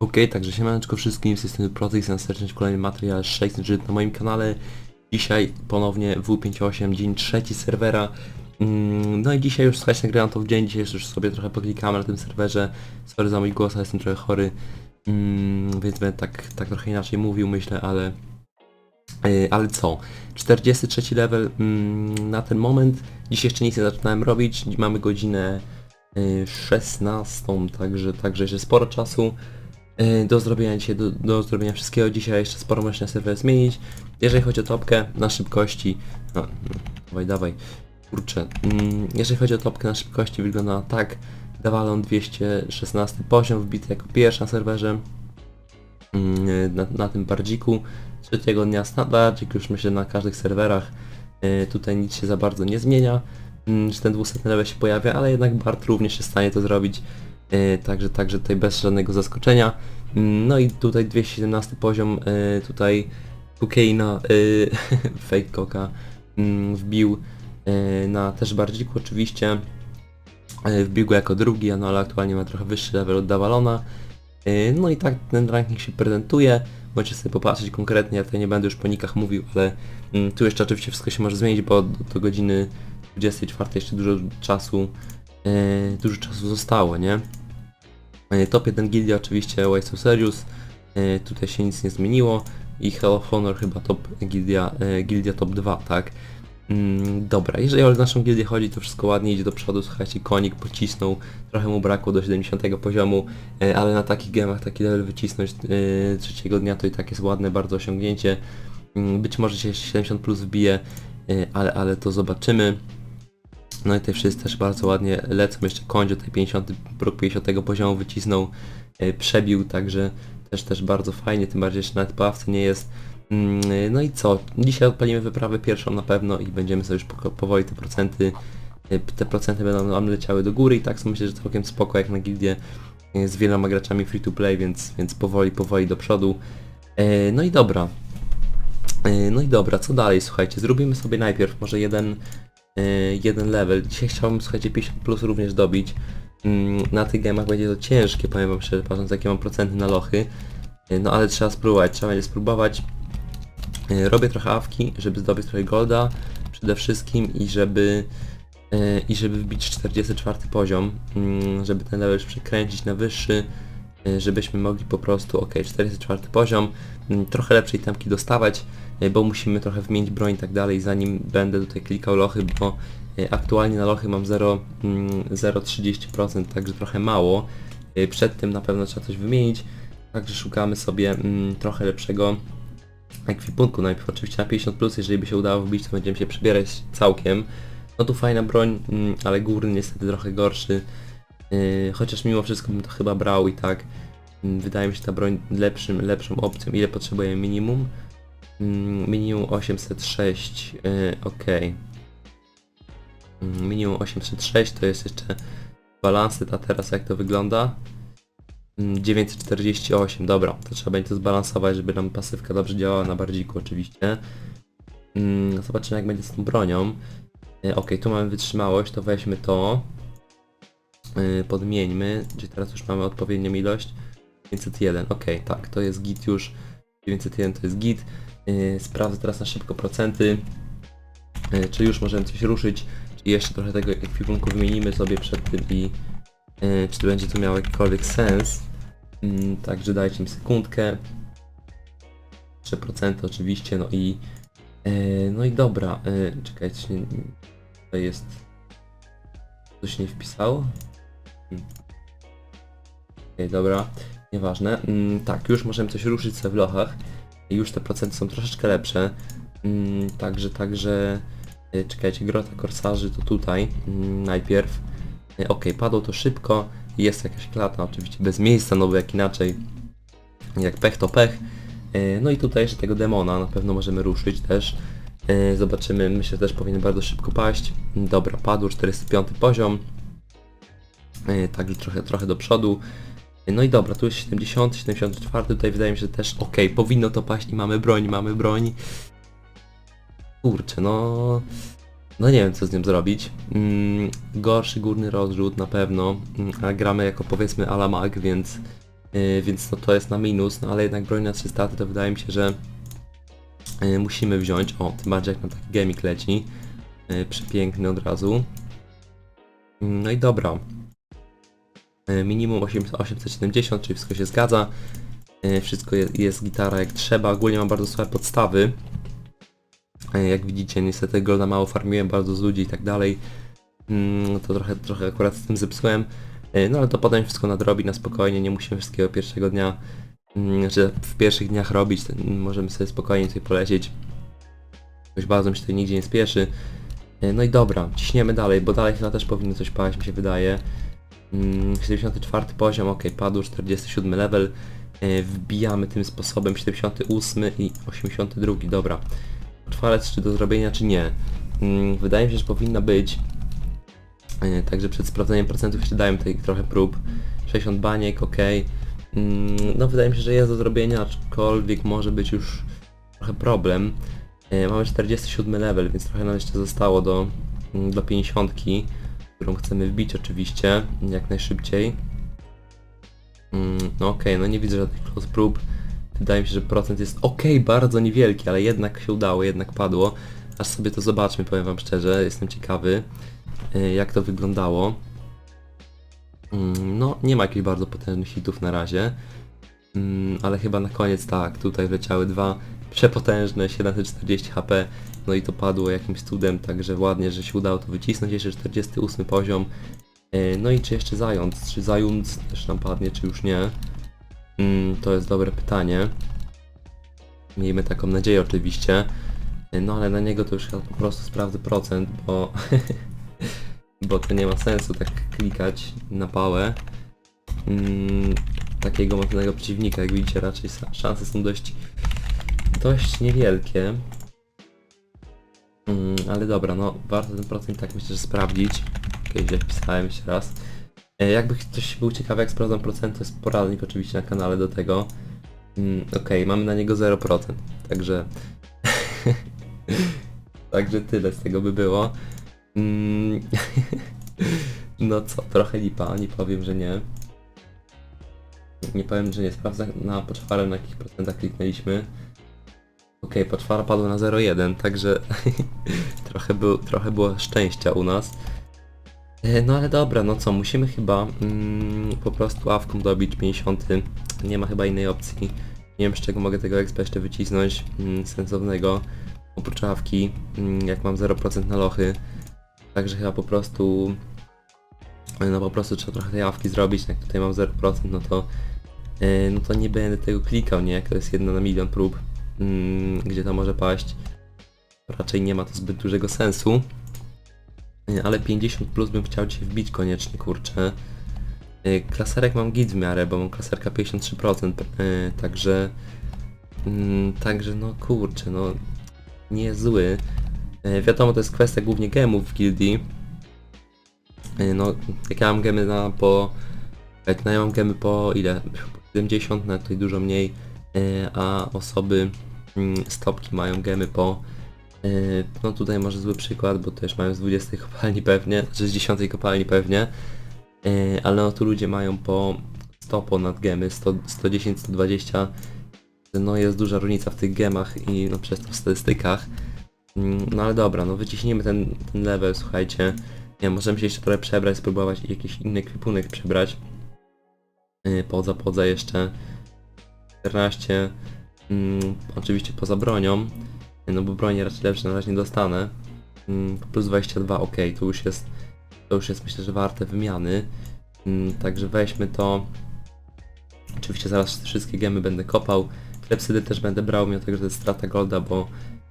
Okej, także siemaneczko wszystkim, z strony Protex, na serdecznie kolejny materiał 600 na moim kanale. Dzisiaj ponownie W58, dzień trzeci serwera. Mm, No i dzisiaj już słuchajcie, nagrałem to w dzień, dzisiaj już sobie trochę poklikałem na tym serwerze. Sorry za mój głos, ale jestem trochę chory. Mm, Więc będę tak, tak trochę inaczej mówił, myślę, ale... Yy, Ale co? 43 level mm, na ten moment. Dzisiaj jeszcze nic nie zaczynałem robić. Mamy godzinę yy, 16, także, także jeszcze sporo czasu. Yy, do zrobienia dzisiaj, do, do zrobienia wszystkiego. Dzisiaj jeszcze sporo można serwer zmienić. Jeżeli chodzi o topkę na szybkości, no, no, dawaj, dawaj, kurczę, mm, jeżeli chodzi o topkę na szybkości wygląda tak, Dawalon 216 poziom wbity jako pierwszy na serwerze, Mm, na, na tym bardziku, trzeciego dnia standardzik już myślę na każdych serwerach, Yy, tutaj nic się za bardzo nie zmienia, Mm, że ten 200 level się pojawia, ale jednak Bart również jest w stanie to zrobić, Yy, także, także tutaj bez żadnego zaskoczenia. No i tutaj 217 poziom, yy, tutaj Kukeina, yy, fake coca, mm, wbił na też bardziku oczywiście. Wbił go jako drugi, no ale aktualnie ma trochę wyższy level od Davalona. Yy, No i tak ten ranking się prezentuje. Możecie sobie popatrzeć konkretnie, ja tutaj nie będę już po nikach mówił, ale mm, tu jeszcze oczywiście wszystko się może zmienić, bo do, do godziny 24 jeszcze dużo czasu, dużo czasu zostało, nie? E, Top 1 gildia oczywiście Why So Serious, e, tutaj się nic nie zmieniło i Hell of Honor chyba top gildia, e, gildia top 2, tak? Mm, dobra, jeżeli o naszą gildię chodzi, to wszystko ładnie idzie do przodu, słuchajcie, konik pocisnął, trochę mu brakło do 70 poziomu, ale na takich gemach taki level wycisnąć trzeciego dnia to i tak jest ładne bardzo osiągnięcie. Mm, Być może się jeszcze 70 plus wbije, ale, ale to zobaczymy. No i tutaj wszyscy też bardzo ładnie lecą, jeszcze Kondzio tutaj 50, próg 50 poziomu wycisnął, e, przebił, także też też bardzo fajnie, tym bardziej, że nawet po awce nie jest. Mm, e, No i co? Dzisiaj odpalimy wyprawę pierwszą na pewno i będziemy sobie już powoli te procenty, e, te procenty będą nam leciały do góry i tak są myślę, że całkiem spoko jak na gildię z wieloma graczami free to play, więc, więc powoli, powoli do przodu. No i dobra. No i dobra, co dalej? Słuchajcie, zrobimy sobie najpierw może jeden jeden level. Dzisiaj chciałbym, słuchajcie, 50 plus również dobić. Mm, Na tych gemach będzie to ciężkie, powiem wam szczerze, patrząc jakie mam procenty na lochy. E, No ale trzeba spróbować, trzeba będzie spróbować. E, Robię trochę awki, żeby zdobyć trochę golda przede wszystkim i żeby i żeby wbić 44 poziom, mm, żeby ten level już przekręcić na wyższy, żebyśmy mogli po prostu, ok, 44 poziom, mm, trochę lepszej temki dostawać, bo musimy trochę wymienić broń i tak dalej, zanim będę tutaj klikał lochy, bo e, aktualnie na lochy mam 0, mm, 0,30%, także trochę mało. E, Przed tym na pewno trzeba coś wymienić, także szukamy sobie mm, trochę lepszego ekwipunku. Najpierw oczywiście na 50+, plus, jeżeli by się udało wbić, to będziemy się przebierać całkiem. No tu fajna broń, mm, ale górny niestety trochę gorszy. Chociaż mimo wszystko bym to chyba brał i tak. Wydaje mi się ta broń lepszym, lepszą opcją. Ile potrzebujemy minimum? Mm, Minimum 806, yy, ok. Mm, Minimum 806 to jest jeszcze balanset, a teraz jak to wygląda? Mm, 948, dobra, to trzeba będzie to zbalansować, żeby nam pasywka dobrze działała na bardziku oczywiście. Mm, Zobaczymy jak będzie z tą bronią. E, Ok, tu mamy wytrzymałość, to weźmy to. E, Podmieńmy, gdzie teraz już mamy odpowiednią ilość. 901, ok, tak, to jest git już. 901 to jest git. E, Sprawdzę teraz na szybko procenty. E, Czy już możemy coś ruszyć, czy jeszcze trochę tego ekwipunku wymienimy sobie przed tym i e, czy to będzie to miało jakikolwiek sens. Mm, Także dajcie mi sekundkę. 3% oczywiście, no i no i dobra, czekajcie, to jest coś nie wpisało? Hmm. Okej, dobra, nieważne. Mm, tak, już możemy coś ruszyć sobie w lochach. Już te procenty są troszeczkę lepsze. Mm, także, także e, czekajcie, grota korsarzy to tutaj mm, najpierw. E, Okej, padło to szybko. Jest jakaś klata, oczywiście bez miejsca, no bo jak inaczej. Jak pech to pech. E, No i tutaj jeszcze tego demona na pewno możemy ruszyć też. Zobaczymy, myślę, że też powinien bardzo szybko paść. Dobra, padł 45 poziom. Także trochę, trochę do przodu. No i dobra, tu jest 70, 74, tutaj wydaje mi się że też ok, powinno to paść i mamy broń, mamy broń. Kurczę, no... No nie wiem co z nim zrobić. Mm, gorszy górny rozrzut na pewno, mm, ale gramy jako powiedzmy Alamag, więc Yy, więc no to jest na minus, no ale jednak broń na 300 to wydaje mi się, że yy, musimy wziąć. O, tym bardziej jak nam taki gemik leci. Yy, przepiękny od razu. Yy, No i dobra. Yy, Minimum 8, 870, czyli wszystko się zgadza. Yy, Wszystko jest, jest gitara jak trzeba. Ogólnie mam bardzo słabe podstawy. Yy, Jak widzicie, niestety golda mało farmiłem, bardzo z ludzi i tak dalej. Mm, To trochę, trochę akurat z tym zepsułem. No ale to potem wszystko nadrobi na spokojnie, nie musimy wszystkiego pierwszego dnia, mm, że w pierwszych dniach robić, to, możemy sobie spokojnie tutaj polecieć. Jakoś bardzo mi się tutaj nigdzie nie spieszy. No i dobra, ciśniemy dalej, bo dalej chyba też powinno coś paść, mi się wydaje. Mm, 74 poziom, ok, padł 47 level. Yy, Wbijamy tym sposobem 78 i 82, dobra. Otwarec czy do zrobienia, czy nie? Mm, Wydaje mi się, że powinna być. Yy, Także przed sprawdzeniem procentów jeszcze dałem tutaj trochę prób. 60 baniek, ok. Mm, No wydaje mi się, że jest do zrobienia, aczkolwiek może być już trochę problem. Yy, Mamy 47 level, więc trochę nam jeszcze zostało do, mm, do 50, którą chcemy wbić oczywiście, jak najszybciej. Mm, No okej, no nie widzę żadnych close prób. Wydaje mi się, że procent jest ok, bardzo niewielki, ale jednak się udało, jednak padło. Aż sobie to zobaczmy, powiem wam szczerze, jestem ciekawy y, jak to wyglądało. Mm, No, nie ma jakichś bardzo potężnych hitów na razie. Mm, Ale chyba na koniec tak, tutaj wleciały dwa przepotężne 740 HP, no i to padło jakimś cudem, także ładnie, że się udało to wycisnąć, jeszcze 48 poziom. Y, No i czy jeszcze zając, czy zając też nam padnie, czy już nie? Mm, To jest dobre pytanie. Miejmy taką nadzieję oczywiście. Y, No ale na niego to już po prostu sprawdzę procent, bo bo to nie ma sensu tak klikać na pałę mm, takiego mocnego przeciwnika. Jak widzicie, raczej szanse są dość, dość niewielkie. Mm, ale dobra, no warto ten procent tak myślę, że sprawdzić. Okej, źle wpisałem jeszcze raz. E, jakby ktoś był ciekawy jak sprawdzam procent, to jest poradnik oczywiście na kanale do tego. Mm, Okej, mamy na niego 0%, także... także tyle z tego by było. Mm, no co, trochę lipa, nie powiem, że nie. Nie powiem, że nie. Sprawdzę na poczwarę na jakich procentach kliknęliśmy. Okej, poczwara padła na 0,1, także trochę, był, trochę było szczęścia u nas. E, No ale dobra, no co, musimy chyba mm, po prostu awką dobić 50. Nie ma chyba innej opcji. Nie wiem z czego mogę tego expa jeszcze wycisnąć mm, sensownego. Oprócz awki, mm, jak mam 0% na lochy. Także chyba po prostu no po prostu trzeba trochę tej awki zrobić, jak tutaj mam 0%, no to e, no to nie będę tego klikał, nie? Jak to jest jedna na milion prób, mm, gdzie to może paść. Raczej nie ma to zbyt dużego sensu. E, Ale 50 plus bym chciał cię wbić koniecznie, kurczę. E, Klaserek mam git w miarę, bo mam klaserka 53%, e, także... mm, Także no kurczę, no nie zły. E, Wiadomo, to jest kwestia głównie gemów w gildii. No, jak ja mam gemy na po... Jak ja mam gemy po ile? Po 70, na tutaj dużo mniej. A osoby stopki mają gemy po... e, No tutaj może zły przykład, bo też mają z 20 kopalni pewnie, czy z 10 kopalni pewnie. E, Ale no tu ludzie mają po 100 ponad gemy, 100, 110, 120. No jest duża różnica w tych gemach i no przez to w statystykach. Mm, No ale dobra, no wyciśnijmy ten, ten level, słuchajcie. Nie, możemy się jeszcze trochę przebrać, spróbować jakiś inny kwipunek przebrać. Yy, Podza, podza jeszcze. 14. Mm, oczywiście poza bronią. No bo broni raczej lepsze na razie nie dostanę. Mm, plus 22, ok, to już jest, to już jest myślę, że warte wymiany. Mm, Także weźmy to. Oczywiście zaraz wszystkie gemy będę kopał. Klepsydy też będę brał, mimo tego, że to jest strata golda, bo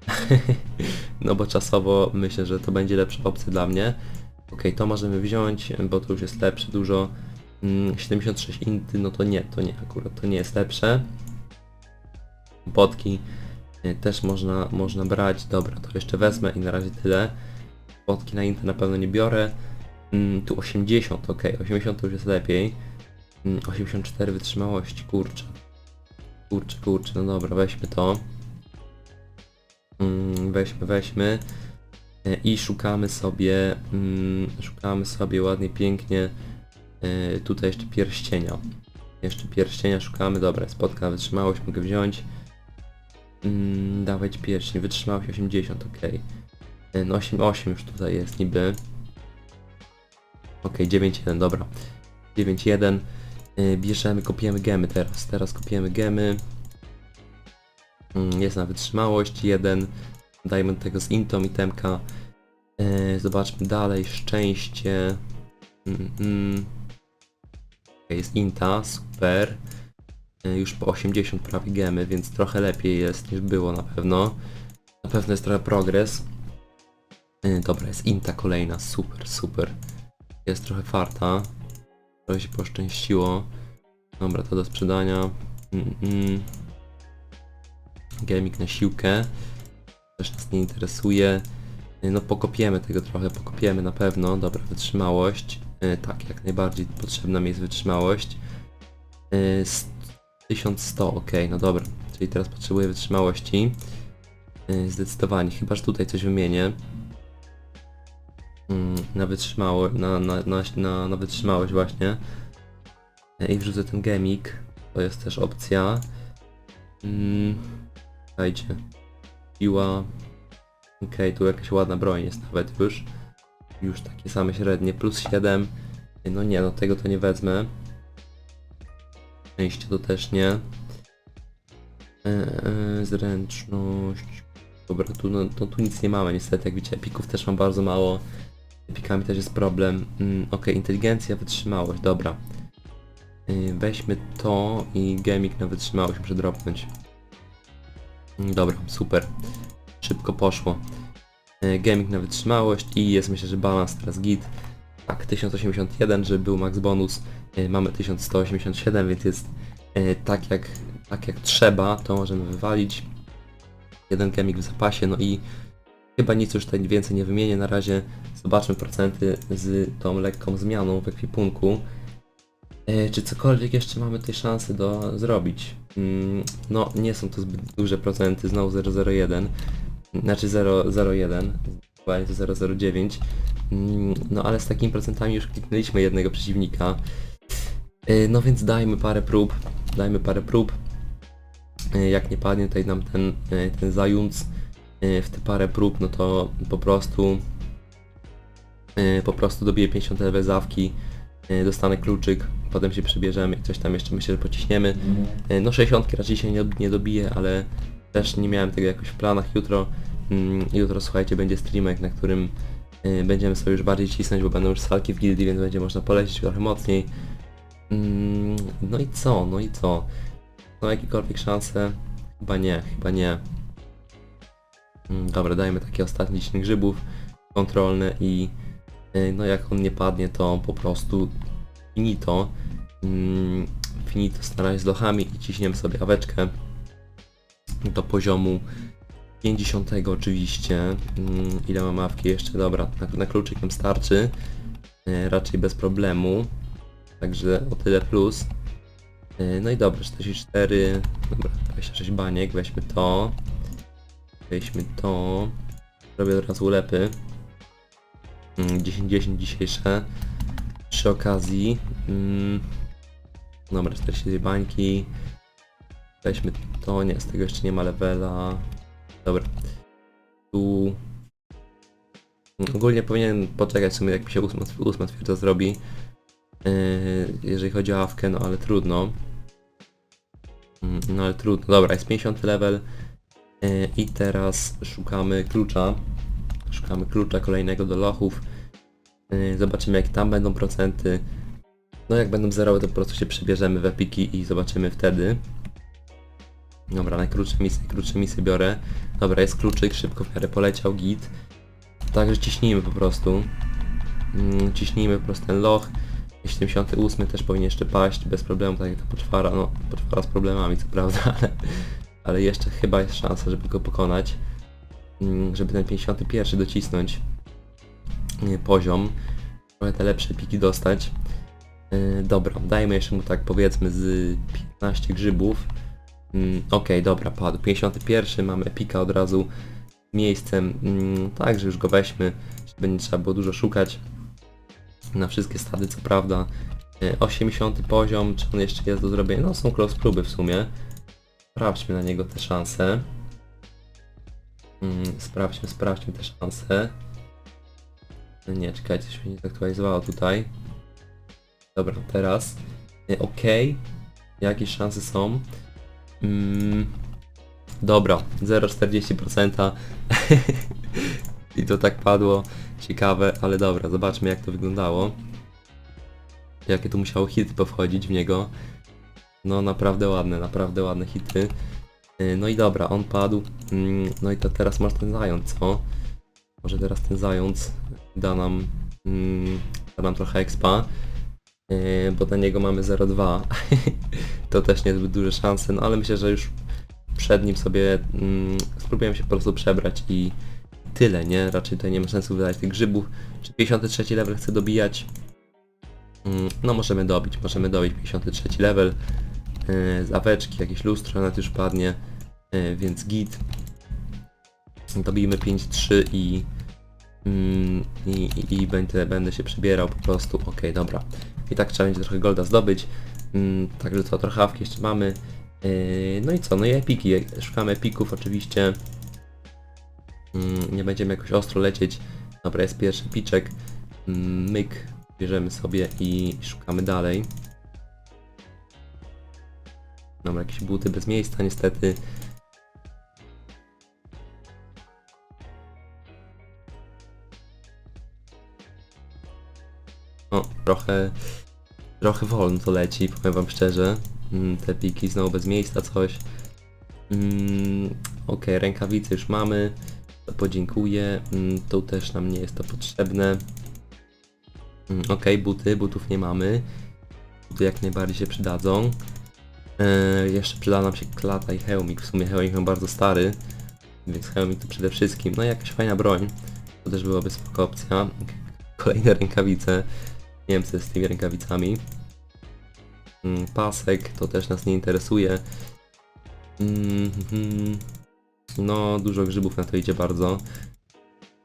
no bo czasowo myślę, że to będzie lepsza opcja dla mnie. Ok, to możemy wziąć, bo to już jest lepsze dużo. Mm, 76 inty, no to nie, to nie, akurat to nie jest lepsze. Potki y, też można, można brać, dobra, to jeszcze wezmę i na razie tyle. Potki na inty na pewno nie biorę. Mm, tu 80, ok, 80 to już jest lepiej. Mm, 84 wytrzymałości, kurczę. Kurczę, kurczę, no dobra, weźmy to. Mm, weźmy, weźmy e, i szukamy sobie, mm, szukamy sobie ładnie, pięknie e, tutaj jeszcze pierścienia. Jeszcze pierścienia szukamy, dobra, spotka wytrzymałość, mogę wziąć. Mm, dawać pierścień, wytrzymałość 80, ok. No 8,8 już tutaj jest niby. Ok, 9,1, dobra. 9,1. Yy, bierzemy, kopiemy gemy teraz. Teraz kopiemy gemy. Mm, jest na wytrzymałość 1. Dajmy tego z intą itemka. Yy, zobaczmy dalej, szczęście. Mm, mm. Okay, jest inta, super. Yy, już po 80 prawie gemy, więc trochę lepiej jest niż było na pewno. Na pewno jest trochę progres. Yy, dobra, jest inta kolejna, super, super. Jest trochę farta. Trochę się poszczęściło. Dobra, to do sprzedania. Mm, mm. Na siłkę. Też nas nie interesuje. Yy, No pokopiemy tego trochę, pokopiemy na pewno. Dobra, wytrzymałość. Tak, jak najbardziej potrzebna mi jest wytrzymałość. Yy, s- 1100, ok, no dobra. Czyli teraz potrzebuję wytrzymałości. Yy, Zdecydowanie, chyba że tutaj coś wymienię. Mm, Na wytrzymało, na, na, na, na, na wytrzymałość właśnie. Yy, I wrzucę ten gemik. To jest też opcja. Mm, Dajcie. Siła. Okej, tu jakaś ładna broń jest nawet już. Już takie same średnie, plus 7. No nie, no tego to nie wezmę. Szczęście to też nie. Eee, zręczność. Dobra, tu, no, no, tu nic nie mamy niestety, jak widzicie, epików też mam bardzo mało. Epikami też jest problem. Mm, inteligencja, wytrzymałość, dobra. Yy, weźmy to i gemik na wytrzymałość muszę dropnąć. Mm, Dobra, super. Szybko poszło. Gaming na wytrzymałość i jest myślę, że balans teraz git. Tak, 1081, żeby był max bonus. Yy, Mamy 1187, więc jest yy, tak jak, tak jak trzeba, to możemy wywalić. Jeden gaming w zapasie, no i chyba nic już tutaj więcej nie wymienię. Na razie zobaczmy procenty z tą lekką zmianą w ekwipunku. E, czy cokolwiek jeszcze mamy tej szansy do zrobić? Mm, no, nie są to zbyt duże procenty, znowu 001, znaczy 001, dokładnie to 009. Mm, no ale z takimi procentami już kliknęliśmy jednego przeciwnika. E, no więc dajmy parę prób, dajmy parę prób. E, Jak nie padnie tutaj nam ten, e, ten zając w te parę prób, no to po prostu po prostu dobiję 50 level zawki, dostanę kluczyk, potem się przebierzemy i coś tam jeszcze myślę, że pociśniemy. E, No 60 raczej się nie, nie dobiję, ale też nie miałem tego jakoś w planach. Jutro, jutro słuchajcie, będzie streamek, na którym e, będziemy sobie już bardziej cisnąć, bo będą już salki w gildii, więc będzie można polecieć trochę mocniej. Mm, No i co, no i co? Są jakiekolwiek szanse? Chyba nie, chyba nie. Mm, Dobra, dajmy takie ostatnie 10 grzybów kontrolne i y, no jak on nie padnie to po prostu finito. Mm, Finito na razie z lochami i ciśniemy sobie aweczkę do poziomu 50 oczywiście. Mm, Ile mam awki jeszcze? Dobra, na, na kluczyk nam starczy. Y, Raczej bez problemu. Także o tyle plus. Y, No i dobra, 44, dobra, 26 baniek, weźmy to. Weźmy to. Robię od razu ulepy. Mm, 10-10 dzisiejsze. Przy okazji. Mm, dobra, 42 bańki. Weźmy to, nie, z tego jeszcze nie ma levela. Dobra. Tu... Ogólnie powinien poczekać w sumie jak mi się ósma, ósma twierdza zrobi. Yy, jeżeli chodzi o awkę, no ale trudno. Mm, No ale trudno. Dobra, jest 50 level. Yy, I teraz szukamy klucza. Szukamy klucza kolejnego do lochów. Yy, Zobaczymy jakie tam będą procenty. No jak będą zerowe to po prostu się przebierzemy w epiki i zobaczymy wtedy. Dobra, najkrótsze misje, najkrótsze misje biorę. Dobra, jest kluczyk, szybko w miarę poleciał, git. Także ciśnijmy po prostu. Mm, Ciśnijmy po prostu ten loch. 78 też powinien jeszcze paść bez problemu, tak jak ta poczwara, no poczwara z problemami co prawda, ale, ale jeszcze chyba jest szansa, żeby go pokonać, Mm, żeby ten 51 docisnąć nie, poziom, trochę te lepsze piki dostać. Yy, dobra, dajmy jeszcze mu tak powiedzmy z 15 grzybów. Mm, Okej, dobra, padł. 51, mamy epika od razu miejscem, mm, także już go weźmy, nie trzeba było dużo szukać na wszystkie stady, co prawda. E, 80 poziom, czy on jeszcze jest do zrobienia? No są close próby w sumie. Sprawdźmy na niego te szanse. Mm, sprawdźmy, sprawdźmy te szanse. No Nie, czekajcie, się nie zaktualizowało tutaj. Dobra, teraz. E, Okej. Jakie szanse są? Mm, dobra, 0,40%. I to tak padło. Ciekawe, ale dobra, zobaczmy jak to wyglądało. Jakie tu musiało hity powchodzić w niego. No naprawdę ładne, naprawdę ładne hity. Yy, No i dobra, on padł. Mm, No i to teraz może ten zając, co? Może teraz ten zając da nam, mm, da nam trochę expa. Yy, bo na niego mamy 0,2. to też niezbyt duże szanse, no ale myślę, że już przed nim sobie mm, spróbujemy się po prostu przebrać i tyle, nie? Raczej tutaj nie ma sensu wydać tych grzybów. Czy 53 level chcę dobijać? Mm, No możemy dobić, możemy dobić 53 level. Yy, zaweczki, jakieś lustro nawet już padnie, yy, więc git. Dobijmy 5-3 i, mm, i, i, i będę, będę się przebierał po prostu. Okej, dobra. I tak trzeba będzie trochę golda zdobyć. Mm, Także co, trochę awki jeszcze mamy. Yy, No i co, no i epiki. Szukamy epików oczywiście. Mm, Nie będziemy jakoś ostro lecieć. Dobra, jest pierwszy piczek. Mm, Myk bierzemy sobie i szukamy dalej. Dobra, jakieś buty bez miejsca niestety. O, trochę, trochę wolno to leci, powiem wam szczerze. Mm, Te piki znowu bez miejsca coś. Mm, Okej, rękawice już mamy. To podziękuję. Mm, tu też nam nie jest to potrzebne. Mm, Okej, buty, butów nie mamy. Buty jak najbardziej się przydadzą. E, jeszcze przyda nam się klata i hełmik. W sumie hełmik mam bardzo stary, więc hełmik to przede wszystkim. No i jakaś fajna broń. To też byłaby spoko opcja. Kolejne rękawice. Nie wiem co jest z tymi rękawicami. Mm, pasek to też nas nie interesuje. Mm, mhm. No, dużo grzybów na to idzie bardzo.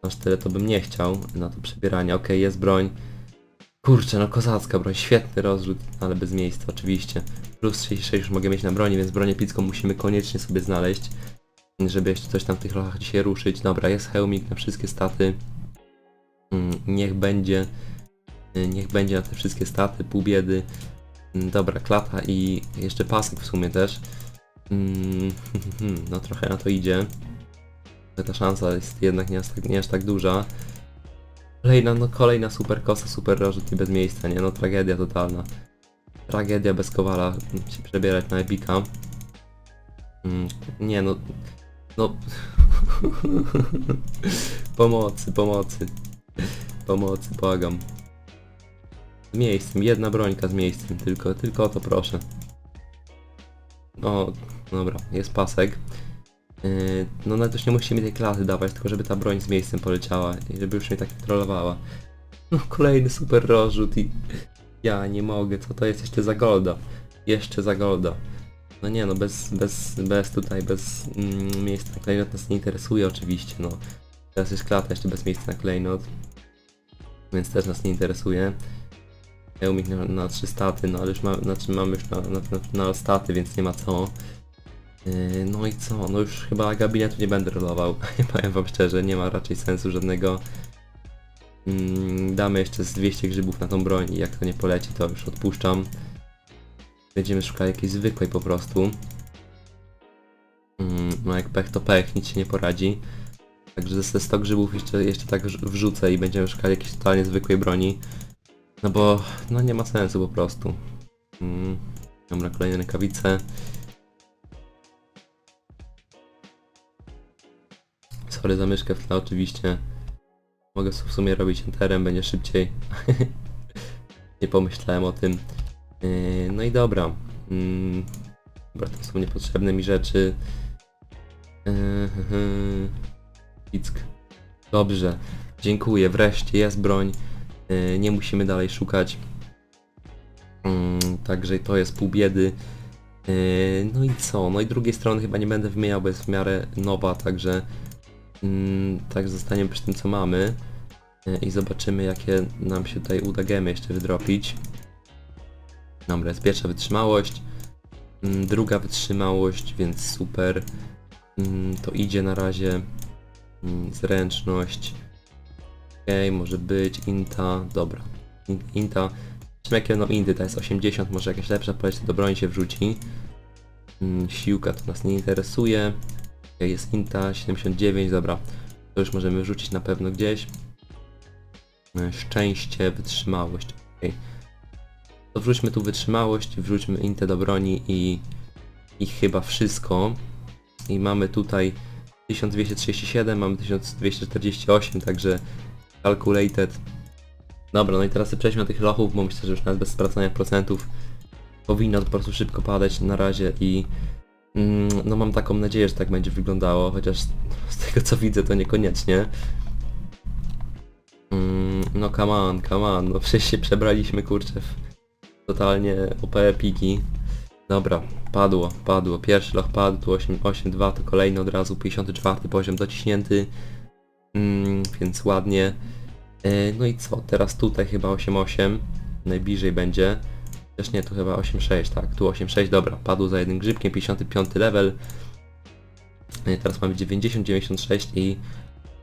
Aż tyle to bym nie chciał na to przebieranie. Okej, jest broń. Kurczę, no kozacka broń, świetny rozrzut, ale bez miejsca oczywiście. Plus 66 już mogę mieć na broni, więc bronię epicką musimy koniecznie sobie znaleźć. Żeby jeszcze coś tam w tych lochach dzisiaj ruszyć. Dobra, jest hełmik na wszystkie staty. Mm, Niech będzie. Y, Niech będzie na te wszystkie staty, pół biedy. Mm, Dobra, klata i jeszcze pasek w sumie też. Mm, No trochę na to idzie. Ta szansa jest jednak nie aż tak, nie aż tak duża. Kolejna, no kolejna super kosa, super rożet i bez miejsca, nie? No tragedia totalna. Tragedia bez kowala mm, się przebierać na epika. Nie no. No. pomocy, pomocy. Pomocy, błagam. Z miejscem, jedna brońka z miejscem, tylko, tylko o to proszę. O, dobra, jest pasek. Yy, no nawet też nie musimy tej klasy dawać, tylko żeby ta broń z miejscem poleciała i żeby już mnie tak trollowała. No kolejny super rozrzut i ja nie mogę, co to jest jeszcze za golda? Jeszcze za golda. No nie no, bez, bez, bez tutaj, bez mm, miejsca na klejnot nas nie interesuje oczywiście, no. Teraz jest klata jeszcze bez miejsca na klejnot, więc też nas nie interesuje. Eumik na, na 3 staty, no ale już ma, znaczy mamy już na, na, na, staty, więc nie ma co. Yy, No i co? No już chyba gabinetu nie będę rolował. Powiem wam szczerze, nie ma raczej sensu żadnego. Mm, Damy jeszcze z 200 grzybów na tą broń i jak to nie poleci, to już odpuszczam. Będziemy szukali jakiejś zwykłej po prostu. Mm, No jak pech to pech, nic się nie poradzi. Także ze 100 grzybów jeszcze, jeszcze tak wrz- wrzucę i będziemy szukali jakiejś totalnie zwykłej broni. No bo no nie ma sensu po prostu. Mm, Dobra, kolejne rękawice. Sorry za myszkę w tle oczywiście. Mogę w sumie robić enterem, będzie szybciej. nie pomyślałem o tym. Yy, No i dobra. Mm, Dobra, to są niepotrzebne mi rzeczy. Yy, Pick. Dobrze. Dziękuję. Wreszcie jest broń. Yy, Nie musimy dalej szukać. Mm, Także to jest pół biedy. Yy, No i co? No i drugiej strony chyba nie będę wymieniał, bo jest w miarę nowa, także tak zostaniemy przy tym co mamy Yy, i zobaczymy jakie nam się tutaj uda gemy jeszcze wydropić. Dobra, jest pierwsza wytrzymałość. Mm, Druga wytrzymałość, więc super. To idzie na razie. Zręczność. Może być. Inta. Dobra. In- Inta. Jakie no inty, to jest 80, może jakaś lepsza poleć do broni się wrzuci. Mm, Siłka to nas nie interesuje. Jest Inta 79, dobra. To już możemy wrzucić na pewno gdzieś. E, Szczęście, wytrzymałość. Okej. To wrzućmy tu wytrzymałość, wrzućmy Intę do broni i, i chyba wszystko. I mamy tutaj 1237, mamy 1248, także calculated. Dobra, no i teraz przejdźmy do tych lochów, bo myślę, że już nawet bez sprawdzania procentów powinno to po prostu szybko padać na razie i mm, no mam taką nadzieję, że tak będzie wyglądało, chociaż z tego co widzę to niekoniecznie. Mm, no come on, come on, no przecież się przebraliśmy kurczę w totalnie OP piki. Dobra, padło, padło. Pierwszy loch padł, tu 8, 8 2, to kolejny od razu, 54 poziom dociśnięty. Mm, więc ładnie. E, no i co, teraz tutaj chyba 8-8, najbliżej będzie. Też nie, tu chyba 8-6, tak, tu 8-6, dobra, padł za jednym grzybkiem, 55 level. E, Teraz mamy 90, 96 i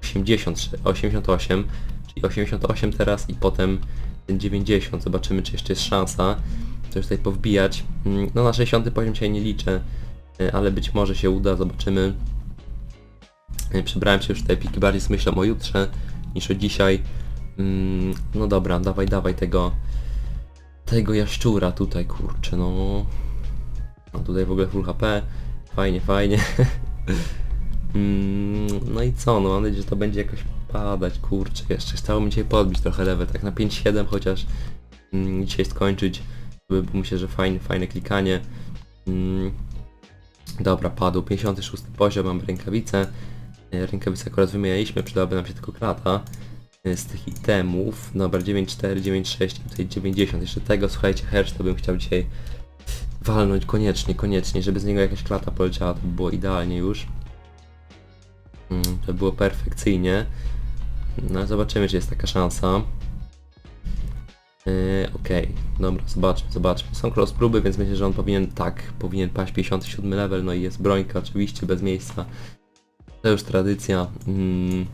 80, 88, czyli 88 teraz i potem ten 90, zobaczymy czy jeszcze jest szansa coś tutaj powbijać. Mm, No na 60 poziom się nie liczę, y, ale być może się uda, zobaczymy. Y, Przebrałem się już te piki bardziej z myślą o jutrze niż o dzisiaj. Mm, No dobra, dawaj, dawaj tego tego jaszczura tutaj, kurczę, no. No tutaj w ogóle full HP. Fajnie, fajnie. Mm, No i co, no mam nadzieję, że to będzie jakoś padać, kurczę, jeszcze chciało mi dzisiaj podbić trochę lewe, tak na 5-7 chociaż mm, dzisiaj skończyć, myślę, że fajne, fajne klikanie. Mm, Dobra, padł 56 poziom, mam rękawice. E, Rękawice akurat wymienialiśmy, przydałaby nam się tylko klata e, z tych itemów. Dobra, 94, 96 i tutaj 90. Jeszcze tego, słuchajcie, hersz to bym chciał dzisiaj walnąć koniecznie, koniecznie, żeby z niego jakaś klata poleciała, to by było idealnie już. Mm, To było perfekcyjnie. No zobaczymy, czy jest taka szansa. Yy, Okej, dobra, zobaczmy, zobaczmy. Są cross próby, więc myślę, że on powinien, tak, powinien paść 57 level, no i jest brońka oczywiście, bez miejsca. To już tradycja, mm,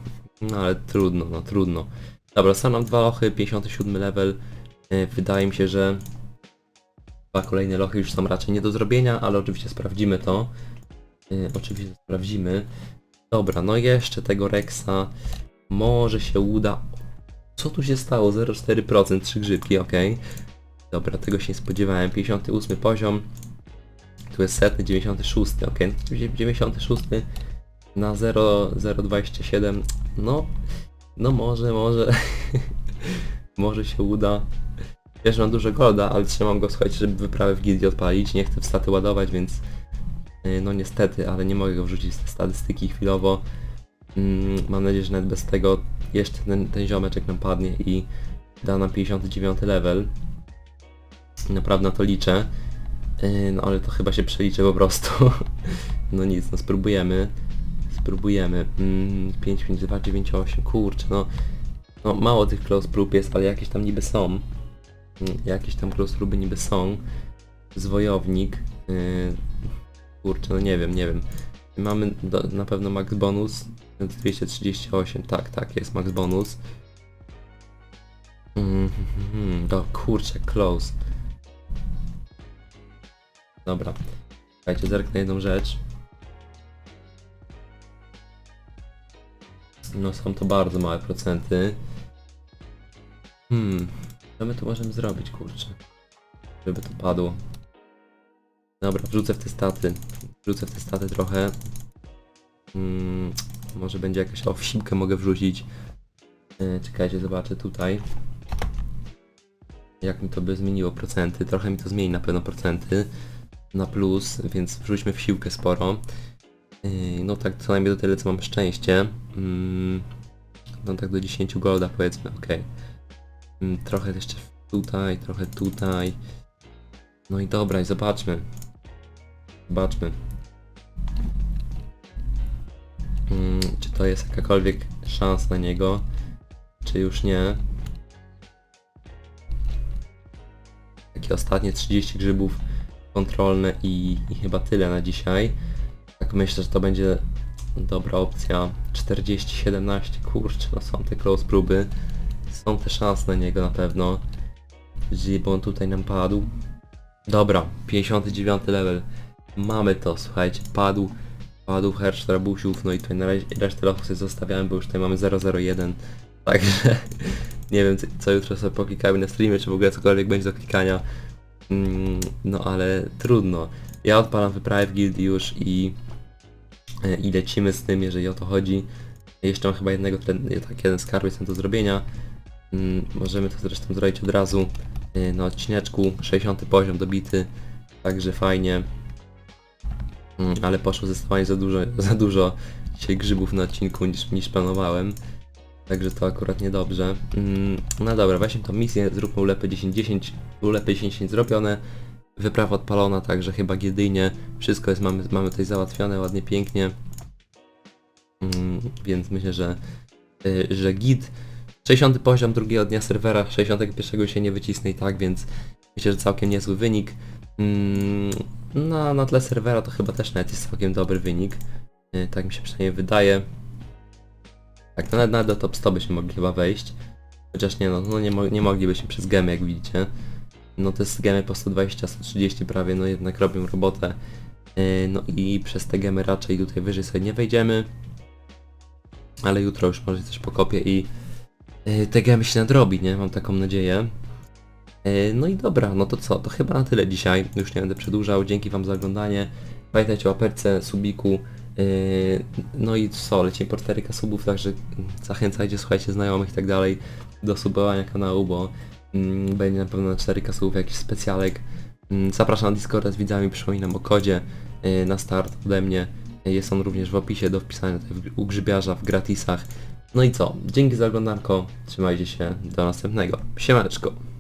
no ale trudno, no trudno. Dobra, są nam dwa lochy, 57 level. Yy, wydaje mi się, że dwa kolejne lochy już są raczej nie do zrobienia, ale oczywiście sprawdzimy to. Yy, oczywiście sprawdzimy. Dobra, no jeszcze tego Rexa może się uda. Co tu się stało? 0,4%, 3 grzybki, ok. Dobra, tego się nie spodziewałem. 58 poziom. Tu jest setny, 96, ok. 96 na 0,027. No, no może, może. może się uda. Wiesz, mam dużo golda, ale trzymam go, słuchajcie, żeby wyprawę w gildii odpalić. Nie chcę w staty ładować, więc yy, no niestety, ale nie mogę go wrzucić w statystyki chwilowo. Mm, mam nadzieję, że nawet bez tego jeszcze ten, ten ziomeczek nam padnie i da nam 59 level. Naprawdę na to liczę. Yy, no ale to chyba się przeliczę po prostu. no nic, no spróbujemy. Spróbujemy. Mm, 5, 5, 2, 9, 8. Kurczę, no. No mało tych close prób jest, ale jakieś tam niby są. Mm, jakieś tam close próby niby są. Zwojownik. Yy, kurczę, no nie wiem, nie wiem. Mamy do, na pewno max bonus 238, tak, tak, jest max bonus. Mm, mm, to kurczę, close. Dobra. Słuchajcie, zerknę jedną rzecz. No są to bardzo małe procenty. Hmm, co my tu możemy zrobić, kurczę? Żeby to padło. Dobra, wrzucę w te staty. Wrzucę w te staty trochę. Mm, może będzie jakaś o wsimkę mogę wrzucić. E, czekajcie, zobaczę tutaj. Jak mi to by zmieniło procenty. Trochę mi to zmieni na pewno procenty. Na plus, więc wrzućmy w siłkę sporo. No tak co najmniej do tyle co mam szczęście. Mm, no tak do 10 golda powiedzmy, ok. Mm, trochę jeszcze tutaj, trochę tutaj. No i dobra, i zobaczmy. Zobaczmy. Mm, czy to jest jakakolwiek szansa na niego, czy już nie. Taki te ostatnie 30 grzybów kontrolne i, i chyba tyle na dzisiaj. Myślę, że to będzie dobra opcja. 40-17, kurczę, no są te close próby. Są te szanse na niego na pewno. Jeżeli on tutaj nam padł. Dobra, 59 level. Mamy to, słuchajcie, padł. Padł Hersz Rabusiów, no i tutaj na razie resztę lochów sobie zostawiałem, bo już tutaj mamy 001. Także nie wiem co, co jutro sobie poklikamy na streamie, czy w ogóle cokolwiek będzie do klikania. Mm, no ale trudno. Ja odpalam wyprawę w gildii już i, i lecimy z tym, jeżeli o to chodzi. Jeszcze mam chyba jednego, ten, tak, jeden do zrobienia. Mm, możemy to zresztą zrobić od razu e, na odcineczku. 60 poziom dobity, także fajnie. Mm, ale poszło zdecydowanie za dużo, za dużo dzisiaj grzybów na odcinku niż, niż planowałem. Także to akurat niedobrze. Mm, no dobra, weźmy tą misję, zróbmy ulepy 10-10, ulepy 10 zrobione. Wyprawa odpalona, także chyba giedyjnie. Wszystko jest, mamy, mamy tutaj załatwione ładnie, pięknie. Mm, więc myślę, że, y, że git. 60 poziom drugiego dnia serwera, 61 się nie wycisnę i tak, więc myślę, że całkiem niezły wynik. Mm, no, na tle serwera to chyba też nawet jest całkiem dobry wynik. Y, Tak mi się przynajmniej wydaje. Tak, to nawet, nawet do top 100 byśmy mogli chyba wejść. Chociaż nie no, no nie, mo nie moglibyśmy przez gemy jak widzicie. No jest gemy po 120, 130 prawie, no jednak robią robotę. Yy, no i przez te gemy raczej tutaj wyżej sobie nie wejdziemy. Ale jutro już może coś pokopię i yy, te gemy się nadrobi, nie? Mam taką nadzieję. Yy, no i dobra, no to co? To chyba na tyle dzisiaj. Już nie będę przedłużał. Dzięki wam za oglądanie. Pamiętajcie o aperce, subiku. No i co, lecimy po 4K subów, także zachęcajcie, słuchajcie znajomych i tak dalej do subowania kanału, bo mm, będzie na pewno na 4K subów jakiś specjalek. Mm, zapraszam na Discorda z widzami, przypominam o kodzie yy, na start ode mnie. Jest on również w opisie do wpisania tutaj u grzybiarza w gratisach. No i co, dzięki za oglądanko, trzymajcie się, do następnego. Siemaneczko.